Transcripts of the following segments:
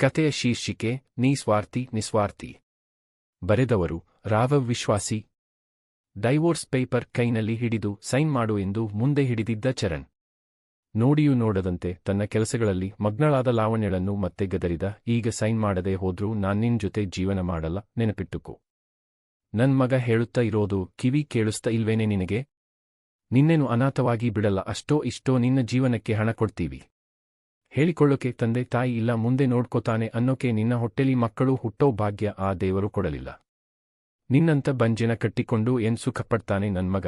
ಕಥೆಯ ಶೀರ್ಷಿಕೆ ನಿಸ್ವಾರ್ಥಿ ನಿಸ್ವಾರ್ಥಿ. ಬರೆದವರು, ರಾಘವ್ ವಿಶ್ವಾಸಿ. ಡೈವೋರ್ಸ್ ಪೇಪರ್ ಕೈನಲ್ಲಿ ಹಿಡಿದು ಸೈನ್ ಮಾಡು ಎಂದು ಮುಂದೆ ಹಿಡಿದಿದ್ದ ಚರಣ್. ನೋಡಿಯೂ ನೋಡದಂತೆ ತನ್ನ ಕೆಲಸಗಳಲ್ಲಿ ಮಗ್ನಳಾದ ಲಾವಣ್ಯಳನ್ನು ಮತ್ತೆ ಗದರಿದ, ಈಗ ಸೈನ್ ಮಾಡದೆ ಹೋದ್ರೂ ನಾನು ನಿನ್ ಜೊತೆ ಜೀವನ ಮಾಡಲ್ಲ, ನೆನಪಿಟ್ಟುಕು. ನನ್ ಮಗ ಹೇಳುತ್ತಾ ಇರೋದು ಕಿವಿ ಕೇಳಿಸ್ತಾ ಇಲ್ವೇನೆ ನಿನಗೆ? ನಿನ್ನೇನು ಅನಾಥವಾಗಿ ಬಿಡಲ್ಲ, ಅಷ್ಟೋ ಇಷ್ಟೋ ನಿನ್ನ ಜೀವನಕ್ಕೆ ಹಣ ಕೊಡ್ತೀವಿ. ಹೇಳಿಕೊಳ್ಳೋಕೆ ತಂದೆ ತಾಯಿ ಇಲ್ಲ, ಮುಂದೆ ನೋಡ್ಕೋತಾನೆ ಅನ್ನೋಕೆ ನಿನ್ನ ಹೊಟ್ಟೆಲಿ ಮಕ್ಕಳು ಹುಟ್ಟೋ ಭಾಗ್ಯ ಆ ದೇವರು ಕೊಡಲಿಲ್ಲ. ನಿನ್ನಂತ ಬಂಜಿನ ಕಟ್ಟಿಕೊಂಡು ಏನ್ ಸುಖಪಡ್ತಾನೆ ನನ್ ಮಗ?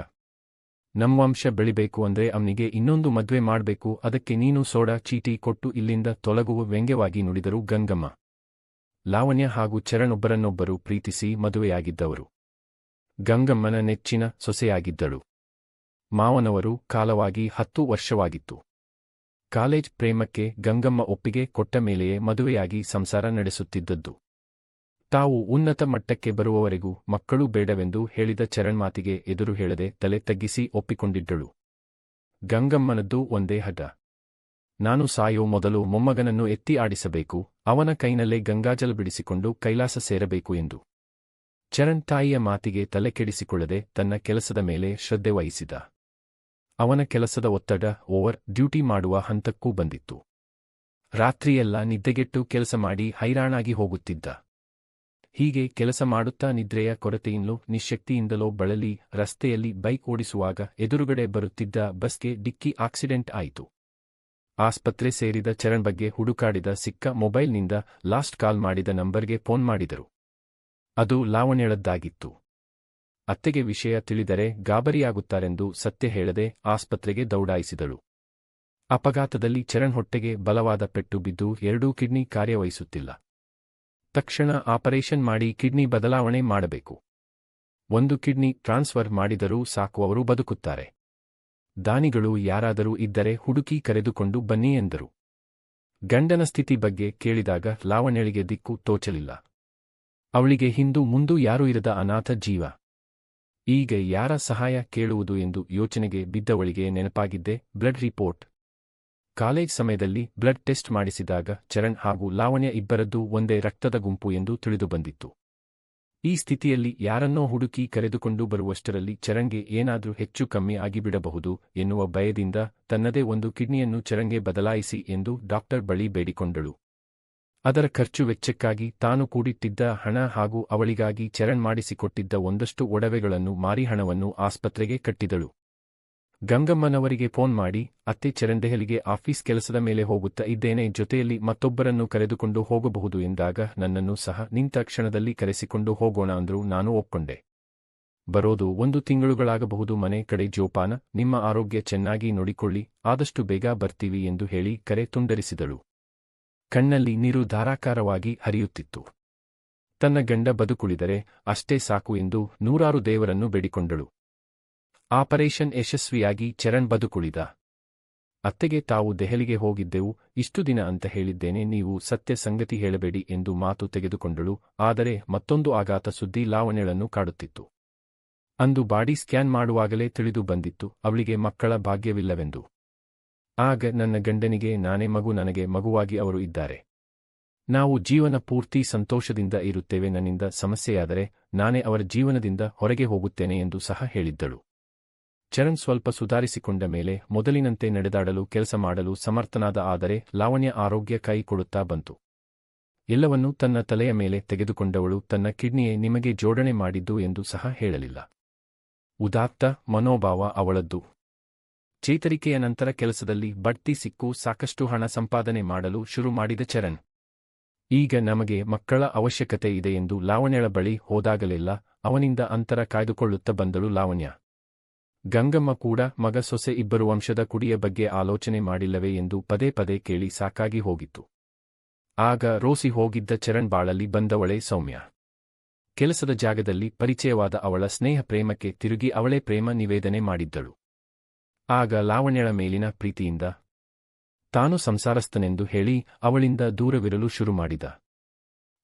ನಮ್ ವಂಶ ಬೆಳಿಬೇಕು ಅಂದ್ರೆ ಅವನಿಗೆ ಇನ್ನೊಂದು ಮದ್ವೆ ಮಾಡ್ಬೇಕು, ಅದಕ್ಕೆ ನೀನು ಸೋಡಾ, ಚೀಟಿ ಕೊಟ್ಟು ಇಲ್ಲಿಂದ ತೊಲಗುವ ವ್ಯಂಗ್ಯವಾಗಿ ನುಡಿದರು ಗಂಗಮ್ಮ. ಲಾವಣ್ಯ ಹಾಗೂ ಚರಣೊಬ್ಬರನ್ನೊಬ್ಬರು ಪ್ರೀತಿಸಿ ಮದುವೆಯಾಗಿದ್ದವರು. ಗಂಗಮ್ಮನ ನೆಚ್ಚಿನ ಸೊಸೆಯಾಗಿದ್ದಳು. ಮಾವನವರು ಕಾಲವಾಗಿ ಹತ್ತು ವರ್ಷವಾಗಿತ್ತು. ಕಾಲೇಜ್ ಪ್ರೇಮಕ್ಕೆ ಗಂಗಮ್ಮ ಒಪ್ಪಿಗೆ ಕೊಟ್ಟ ಮೇಲೆಯೇ ಮದುವೆಯಾಗಿ ಸಂಸಾರ ನಡೆಸುತ್ತಿದ್ದದ್ದು. ತಾವು ಉನ್ನತ ಮಟ್ಟಕ್ಕೆ ಬರುವವರೆಗೂ ಮಕ್ಕಳು ಬೇಡವೆಂದು ಹೇಳಿದ ಚರಣ್ ಮಾತಿಗೆ ಎದುರು ಹೇಳದೆ ತಲೆ ತಗ್ಗಿಸಿ ಒಪ್ಪಿಕೊಂಡಿದ್ದಳು. ಗಂಗಮ್ಮನದ್ದು ಒಂದೇ ಹಠ. ನಾನು ಸಾಯೋ ಮೊದಲು ಮೊಮ್ಮಗನನ್ನು ಎತ್ತಿ ಆಡಿಸಬೇಕು, ಅವನ ಕೈನಲ್ಲೇ ಗಂಗಾಜಲ ಬಿಡಿಸಿಕೊಂಡು ಕೈಲಾಸ ಸೇರಬೇಕು ಎಂದು. ಚರಣ್ ತಾಯಿಯ ಮಾತಿಗೆ ತಲೆ ಕೆಡಿಸಿಕೊಳ್ಳದೆ ತನ್ನ ಕೆಲಸದ ಮೇಲೆ ಶ್ರದ್ಧೆ ವಹಿಸಿದ. ಅವನ ಕೆಲಸದ ಒತ್ತಡ, ಓವರ್ ಡ್ಯೂಟಿ ಮಾಡುವ ಹಂತಕ್ಕೂ ಬಂದಿತ್ತು. ರಾತ್ರಿಯೆಲ್ಲ ನಿದ್ದೆಗೆಟ್ಟು ಕೆಲಸ ಮಾಡಿ ಹೈರಾಣಾಗಿ ಹೋಗುತ್ತಿದ್ದ. ಹೀಗೆ ಕೆಲಸ ಮಾಡುತ್ತಾ ನಿದ್ರೆಯ ಕೊರತೆಯಿಂದಲೋ ನಿಶಕ್ತಿಯಿಂದಲೋ ಬಳಲಿ, ರಸ್ತೆಯಲ್ಲಿ ಬೈಕ್ ಓಡಿಸುವಾಗ ಎದುರುಗಡೆ ಬರುತ್ತಿದ್ದ ಬಸ್ಗೆ ಡಿಕ್ಕಿ ಆಕ್ಸಿಡೆಂಟ್ ಆಯಿತು. ಆಸ್ಪತ್ರೆ ಸೇರಿದ ಚರಣ್ ಬಗ್ಗೆ ಹುಡುಕಾಡಿದ ಸಿಕ್ಕ ಮೊಬೈಲ್ನಿಂದ ಲಾಸ್ಟ್ ಕಾಲ್ ಮಾಡಿದ ನಂಬರ್ಗೆ ಫೋನ್ ಮಾಡಿದರು. ಅದು ಲಾವಣ್ಯಳದ್ದಾಗಿತ್ತು. ಅತ್ತೆಗೆ ವಿಷಯ ತಿಳಿದರೆ ಗಾಬರಿಯಾಗುತ್ತಾರೆಂದು ಸತ್ಯ ಹೇಳದೆ ಆಸ್ಪತ್ರೆಗೆ ದೌಡಾಯಿಸಿದಳು. ಅಪಘಾತದಲ್ಲಿ ಚರಣ್ ಹೊಟ್ಟೆಗೆ ಬಲವಾದ ಪೆಟ್ಟು ಬಿದ್ದು ಎರಡೂ ಕಿಡ್ನಿ ಕಾರ್ಯವಹಿಸುತ್ತಿಲ್ಲ. ತಕ್ಷಣ ಆಪರೇಷನ್ ಮಾಡಿ ಕಿಡ್ನಿ ಬದಲಾವಣೆ ಮಾಡಬೇಕು. ಒಂದು ಕಿಡ್ನಿ ಟ್ರಾನ್ಸ್ಫರ್ ಮಾಡಿದರೂ ಸಾಕು, ಅವರು ಬದುಕುತ್ತಾರೆ. ದಾನಿಗಳು ಯಾರಾದರೂ ಇದ್ದರೆ ಹುಡುಕಿ ಕರೆದುಕೊಂಡು ಬನ್ನಿ ಎಂದರು. ಗಂಡನ ಸ್ಥಿತಿ ಬಗ್ಗೆ ಕೇಳಿದಾಗ ಲಾವಣ್ಯಳಿಗೆ ದಿಕ್ಕು ತೋಚಲಿಲ್ಲ. ಅವಳಿಗೆ ಹಿಂದೂ, ಮುಂದೂ ಯಾರೂ ಇರದ ಅನಾಥ ಜೀವ. ಈಗ ಯಾರ ಸಹಾಯ ಕೇಳುವುದು ಎಂದು ಯೋಚನೆಗೆ ಬಿದ್ದವಳಿಗೆ ನೆನಪಾಗಿದ್ದೆ ಬ್ಲಡ್ ರಿಪೋರ್ಟ್. ಕಾಲೇಜ್ ಸಮಯದಲ್ಲಿ ಬ್ಲಡ್ ಟೆಸ್ಟ್ ಮಾಡಿಸಿದಾಗ ಚರಣ್ ಹಾಗೂ ಲಾವಣ್ಯ ಇಬ್ಬರದ್ದು ಒಂದೇ ರಕ್ತದ ಗುಂಪು ಎಂದು ತಿಳಿದುಬಂದಿತ್ತು. ಈ ಸ್ಥಿತಿಯಲ್ಲಿ ಯಾರನ್ನೋ ಹುಡುಕಿ ಕರೆದುಕೊಂಡು ಬರುವಷ್ಟರಲ್ಲಿ ಚರಣ್ಗೆ ಏನಾದರೂ ಹೆಚ್ಚು ಕಮ್ಮಿ ಆಗಿಬಿಡಬಹುದು ಎನ್ನುವ ಭಯದಿಂದ ತನ್ನದೇ ಒಂದು ಕಿಡ್ನಿಯನ್ನು ಚರಣ್ಗೆ ಬದಲಾಯಿಸಿ ಎಂದು ಡಾಕ್ಟರ್ ಬಳಿ ಬೇಡಿಕೊಂಡಳು. ಅದರ ಖರ್ಚು ವೆಚ್ಚಕ್ಕಾಗಿ ತಾನು ಕೂಡಿಟ್ಟಿದ್ದ ಹಣ ಹಾಗೂ ಅವಳಿಗಾಗಿ ಚರಣ್ ಮಾಡಿಸಿಕೊಟ್ಟಿದ್ದ ಒಂದಷ್ಟು ಒಡವೆಗಳನ್ನು ಮಾರಿ ಹಣವನ್ನು ಆಸ್ಪತ್ರೆಗೆ ಕಟ್ಟಿದಳು. ಗಂಗಮ್ಮನವರಿಗೆ ಫೋನ್ ಮಾಡಿ, ಅತ್ತೆ ಚರಣ್ ದೆಹಲಿಗೆ ಆಫೀಸ್ ಕೆಲಸದ ಮೇಲೆ ಹೋಗುತ್ತಾ ಇದ್ದೇನೆ, ಜೊತೆಯಲ್ಲಿ ಮತ್ತೊಬ್ಬರನ್ನು ಕರೆದುಕೊಂಡು ಹೋಗಬಹುದು ಎಂದಾಗ ನನ್ನನ್ನು ಸಹ ನಿಂತ ಕ್ಷಣದಲ್ಲಿ ಕರೆಸಿಕೊಂಡು ಹೋಗೋಣ ಅಂದರೂ ನಾನು ಒಪ್ಕೊಂಡೆ. ಬರೋದು ಒಂದು ತಿಂಗಳುಗಳಾಗಬಹುದು ಮನೆ ಕಡೆ ಜೋಪಾನ, ನಿಮ್ಮ ಆರೋಗ್ಯ ಚೆನ್ನಾಗಿ ನೋಡಿಕೊಳ್ಳಿ, ಆದಷ್ಟು ಬೇಗ ಬರ್ತೀವಿ ಎಂದು ಹೇಳಿ ಕರೆ ತುಂಡರಿಸಿದಳು. ಕಣ್ಣಲ್ಲಿ ನೀರು ಧಾರಾಕಾರವಾಗಿ ಹರಿಯುತ್ತಿತ್ತು. ತನ್ನ ಗಂಡ ಬದುಕುಳಿದರೆ ಅಷ್ಟೇ ಸಾಕು ಎಂದು ನೂರಾರು ದೇವರನ್ನು ಬೇಡಿಕೊಂಡಳು. ಆಪರೇಷನ್ ಯಶಸ್ವಿಯಾಗಿ ಚರಣ್ ಬದುಕುಳಿದ. ಅತ್ತೆಗೆ ತಾವು ದೆಹಲಿಗೆ ಹೋಗಿದ್ದೆವು, ಇಷ್ಟು ದಿನ ಅಂತ ಹೇಳಿದ್ದೇನೆ, ನೀವು ಸತ್ಯ ಸಂಗತಿ ಹೇಳಬೇಡಿ ಎಂದು ಮಾತು ತೆಗೆದುಕೊಂಡಳು, ಆದರೆ ಮತ್ತೊಂದು ಆಘಾತ ಸುದ್ದಿ ಲಾವಣೆಳನ್ನು ಕಾಡುತ್ತಿತ್ತು. ಅಂದು ಬಾಡಿ ಸ್ಕ್ಯಾನ್ ಮಾಡುವಾಗಲೇ ತಿಳಿದು ಬಂದಿತ್ತು, ಅವಳಿಗೆ ಮಕ್ಕಳ ಭಾಗ್ಯವಿಲ್ಲವೆಂದು. ಆಗ ನನ್ನ ಗಂಡನಿಗೆ, ನಾನೇ ಮಗು, ನನಗೆ ಮಗುವಾಗಿ ಅವರು ಇದ್ದಾರೆ. ನಾವು ಜೀವನ ಪೂರ್ತಿ ಸಂತೋಷದಿಂದ ಇರುತ್ತೇವೆ, ನನ್ನಿಂದ ಸಮಸ್ಯೆಯಾದರೆ ನಾನೇ ಅವರ ಜೀವನದಿಂದ ಹೊರಗೆ ಹೋಗುತ್ತೇನೆ ಎಂದು ಸಹ ಹೇಳಿದ್ದಳು. ಚರಣ್ ಸ್ವಲ್ಪ ಸುಧಾರಿಸಿಕೊಂಡ ಮೇಲೆ ಮೊದಲಿನಂತೆ ನಡೆದಾಡಲು, ಕೆಲಸ ಮಾಡಲು ಸಮರ್ಥನಾದ ಆದರೆ ಲಾವಣ್ಯ ಆರೋಗ್ಯ ಕೈ ಕೊಡುತ್ತಾ ಬಂತು. ಎಲ್ಲವನ್ನೂ ತನ್ನ ತಲೆಯ ಮೇಲೆ ತೆಗೆದುಕೊಂಡವಳು, ತನ್ನ ಕಿಡ್ನಿಯೇ ನಿಮಗೆ ಜೋಡಣೆ ಮಾಡಿದ್ದು ಎಂದು ಸಹ ಹೇಳಲಿಲ್ಲ. ಉದಾತ್ತ ಮನೋಭಾವ ಅವಳದ್ದು. ಚೇತರಿಕೆಯ ನಂತರ ಕೆಲಸದಲ್ಲಿ ಬಡ್ತಿ ಸಿಕ್ಕು ಸಾಕಷ್ಟು ಹಣ ಸಂಪಾದನೆ ಮಾಡಲು ಶುರು ಮಾಡಿದ ಚರಣ್. ಈಗ ನಮಗೆ ಮಕ್ಕಳ ಅವಶ್ಯಕತೆ ಇದೆ ಎಂದು ಲಾವಣ್ಯಳ ಬಳಿ ಹೋದಾಗಲೆಲ್ಲ ಅವನಿಂದ ಅಂತರ ಕಾಯ್ದುಕೊಳ್ಳುತ್ತಾ ಬಂದಳು ಲಾವಣ್ಯ. ಗಂಗಮ್ಮ ಕೂಡ ಮಗ ಸೊಸೆ ಇಬ್ಬರು ವಂಶದ ಕುಡಿಯ ಬಗ್ಗೆ ಆಲೋಚನೆ ಮಾಡಿಲ್ಲವೇ ಎಂದು ಪದೇ ಪದೇ ಕೇಳಿ ಸಾಕಾಗಿ ಹೋಗಿತ್ತು. ಆಗ ರೋಸಿ ಹೋಗಿದ್ದ ಚರಣ್ ಬಾಳಲ್ಲಿ ಬಂದವಳೆ ಸೌಮ್ಯ. ಕೆಲಸದ ಜಾಗದಲ್ಲಿ ಪರಿಚಯವಾದ ಅವಳ ಸ್ನೇಹ ಪ್ರೇಮಕ್ಕೆ ತಿರುಗಿ ಅವಳೇ ಪ್ರೇಮ ನಿವೇದನೆ ಮಾಡಿದ್ದಳು. ಆಗ ಲಾವಣ್ಯಳ ಮೇಲಿನ ಪ್ರೀತಿಯಿಂದ ತಾನು ಸಂಸಾರಸ್ಥನೆಂದು ಹೇಳಿ ಅವಳಿಂದ ದೂರವಿರಲು ಶುರು ಮಾಡಿದ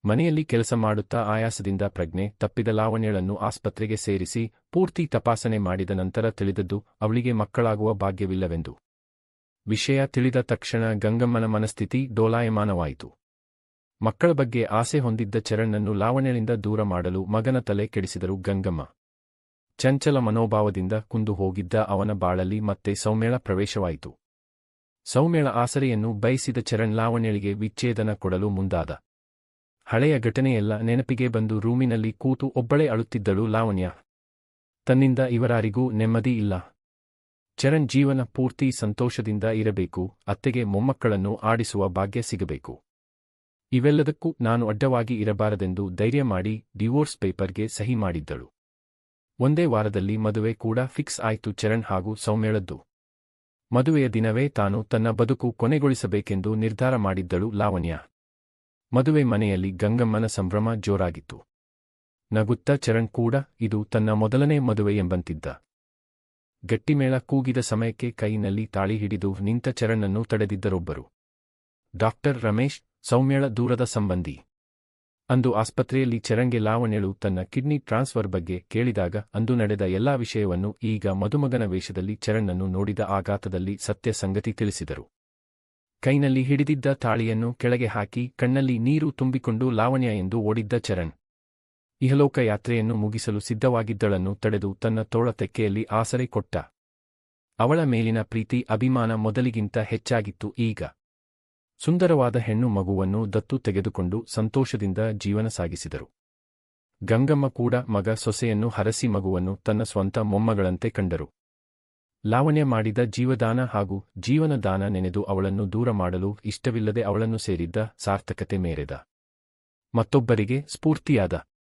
ಮನೆಯಲ್ಲಿ ಕೆಲಸ ಮಾಡುತ್ತಾ ಆಯಾಸದಿಂದ ಪ್ರಜ್ಞೆ ತಪ್ಪಿದ ಲಾವಣ್ಯಳನ್ನು ಆಸ್ಪತ್ರೆಗೆ ಸೇರಿಸಿ ಪೂರ್ತಿ ತಪಾಸಣೆ ಮಾಡಿದ ನಂತರ ತಿಳಿದದ್ದು ಅವಳಿಗೆ ಮಕ್ಕಳಾಗುವ ಭಾಗ್ಯವಿಲ್ಲವೆಂದು. ವಿಷಯ ತಿಳಿದ ತಕ್ಷಣ ಗಂಗಮ್ಮನ ಮನಸ್ಥಿತಿ ಡೋಲಾಯಮಾನವಾಯಿತು. ಮಕ್ಕಳ ಬಗ್ಗೆ ಆಸೆ ಹೊಂದಿದ್ದ ಚರಣ್ಣನ್ನು ಲಾವಣ್ಯಳಿಂದ ದೂರ ಮಾಡಲು ಮಗನ ತಲೆ ಕೆಡಿಸಿದರು ಗಂಗಮ್ಮ. ಚಂಚಲ ಮನೋಭಾವದಿಂದ ಕುಂದು ಹೋಗಿದ್ದ ಅವನ ಬಾಳಲ್ಲಿ ಮತ್ತೆ ಸೌಮ್ಯಳ ಪ್ರವೇಶವಾಯಿತು. ಸೌಮ್ಯಳ ಆಸರೆಯನ್ನು ಬಯಸಿದ ಚರಣ್ ಲಾವಣ್ಯಳಿಗೆ ವಿಚ್ಛೇದನ ಕೊಡಲು ಮುಂದಾದ. ಹಳೆಯ ಘಟನೆಯೆಲ್ಲ ನೆನಪಿಗೆ ಬಂದು ರೂಮಿನಲ್ಲಿ ಕೂತು ಒಬ್ಬಳೇ ಅಳುತ್ತಿದ್ದಳು ಲಾವಣ್ಯ. ತನ್ನಿಂದ ಇವರಾರಿಗೂ ನೆಮ್ಮದಿ ಇಲ್ಲ. ಚರಣ್ ಜೀವನ ಪೂರ್ತಿ ಸಂತೋಷದಿಂದ ಇರಬೇಕು, ಅತ್ತೆಗೆ ಮೊಮ್ಮಕ್ಕಳನ್ನು ಆಡಿಸುವ ಭಾಗ್ಯ ಸಿಗಬೇಕು. ಇವೆಲ್ಲದಕ್ಕೂ ನಾನು ಅಡ್ಡವಾಗಿ ಇರಬಾರದೆಂದು ಧೈರ್ಯ ಮಾಡಿ ಡಿವೋರ್ಸ್ ಪೇಪರ್ಗೆ ಸಹಿ ಮಾಡಿದ್ದಳು. ಒಂದೇ ವಾರದಲ್ಲಿ ಮದುವೆ ಕೂಡ ಫಿಕ್ಸ್ ಆಯ್ತು ಚರಣ್ ಹಾಗೂ ಸೌಮ್ಯಳದ್ದು. ಮದುವೆಯ ದಿನವೇ ತಾನು ತನ್ನ ಬದುಕು ಕೊನೆಗೊಳಿಸಬೇಕೆಂದು ನಿರ್ಧಾರ ಮಾಡಿದ್ದಳು ಲಾವಣ್ಯ. ಮದುವೆ ಮನೆಯಲ್ಲಿ ಗಂಗಮ್ಮನ ಸಂಭ್ರಮ ಜೋರಾಗಿತ್ತು. ನಗುತ್ತ ಚರಣ್ ಕೂಡ ಇದು ತನ್ನ ಮೊದಲನೇ ಮದುವೆ ಎಂಬಂತಿದ್ದ. ಗಟ್ಟಿಮೇಳ ಕೂಗಿದ ಸಮಯಕ್ಕೆ ಕೈನಲ್ಲಿ ತಾಳಿ ಹಿಡಿದು ನಿಂತ ಚರಣನ್ನು ತಡೆದಿದ್ದರೊಬ್ಬರು. ಡಾಕ್ಟರ್ ರಮೇಶ್, ಸೌಮ್ಯಳ ದೂರದ ಸಂಬಂಧಿ. ಅಂದು ಆಸ್ಪತ್ರೆಯಲ್ಲಿ ಚರಂಗೆ ಲಾವಣ್ಯಳು ತನ್ನ ಕಿಡ್ನಿ ಟ್ರಾನ್ಸ್ಫರ್ ಬಗ್ಗೆ ಕೇಳಿದಾಗ ಅಂದು ನಡೆದ ಎಲ್ಲಾ ವಿಷಯವನ್ನು ಈಗ ಮದುಮಗನ ವೇಷದಲ್ಲಿ ಚರಣ್ಣನ್ನು ನೋಡಿದ ಆಘಾತದಲ್ಲಿ ಸತ್ಯ ಸಂಗತಿ ತಿಳಿಸಿದರು. ಕೈನಲ್ಲಿ ಹಿಡಿದಿದ್ದ ತಾಳಿಯನ್ನು ಕೆಳಗೆ ಹಾಕಿ ಕಣ್ಣಲ್ಲಿ ನೀರು ತುಂಬಿಕೊಂಡು ಲಾವಣ್ಯ ಎಂದು ಓಡಿದ್ದ ಚರಣ್. ಇಹಲೋಕ ಯಾತ್ರೆಯನ್ನು ಮುಗಿಸಲು ಸಿದ್ಧವಾಗಿದ್ದಳನ್ನು ತಡೆದು ತನ್ನ ತೋಳ ತೆಕ್ಕೆಯಲ್ಲಿ ಆಸರೆ ಕೊಟ್ಟ. ಅವಳ ಮೇಲಿನ ಪ್ರೀತಿ ಅಭಿಮಾನ ಮೊದಲಿಗಿಂತ ಹೆಚ್ಚಾಗಿತ್ತು ಈಗ. ಸುಂದರವಾದ ಹೆಣ್ಣು ಮಗುವನ್ನು ದತ್ತು ತೆಗೆದುಕೊಂಡು ಸಂತೋಷದಿಂದ ಜೀವನ ಸಾಗಿಸಿದರು. ಗಂಗಮ್ಮ ಕೂಡ ಮಗ ಸೊಸೆಯನ್ನು ಹರಸಿ ಮಗುವನ್ನು ತನ್ನ ಸ್ವಂತ ಮೊಮ್ಮಗಳಂತೆ ಕಂಡರು. ಲಾವಣ್ಯ ಮಾಡಿದ ಜೀವದಾನ ಹಾಗೂ ಜೀವನದಾನ ನೆನೆದು ಅವಳನ್ನು ದೂರ ಮಾಡಲು ಇಷ್ಟವಿಲ್ಲದೆ ಅವಳನ್ನು ಸೇರಿದ್ದ ಸಾರ್ಥಕತೆ ಮೇರೆದ. ಮತ್ತೊಬ್ಬರಿಗೆ ಸ್ಫೂರ್ತಿಯಾದ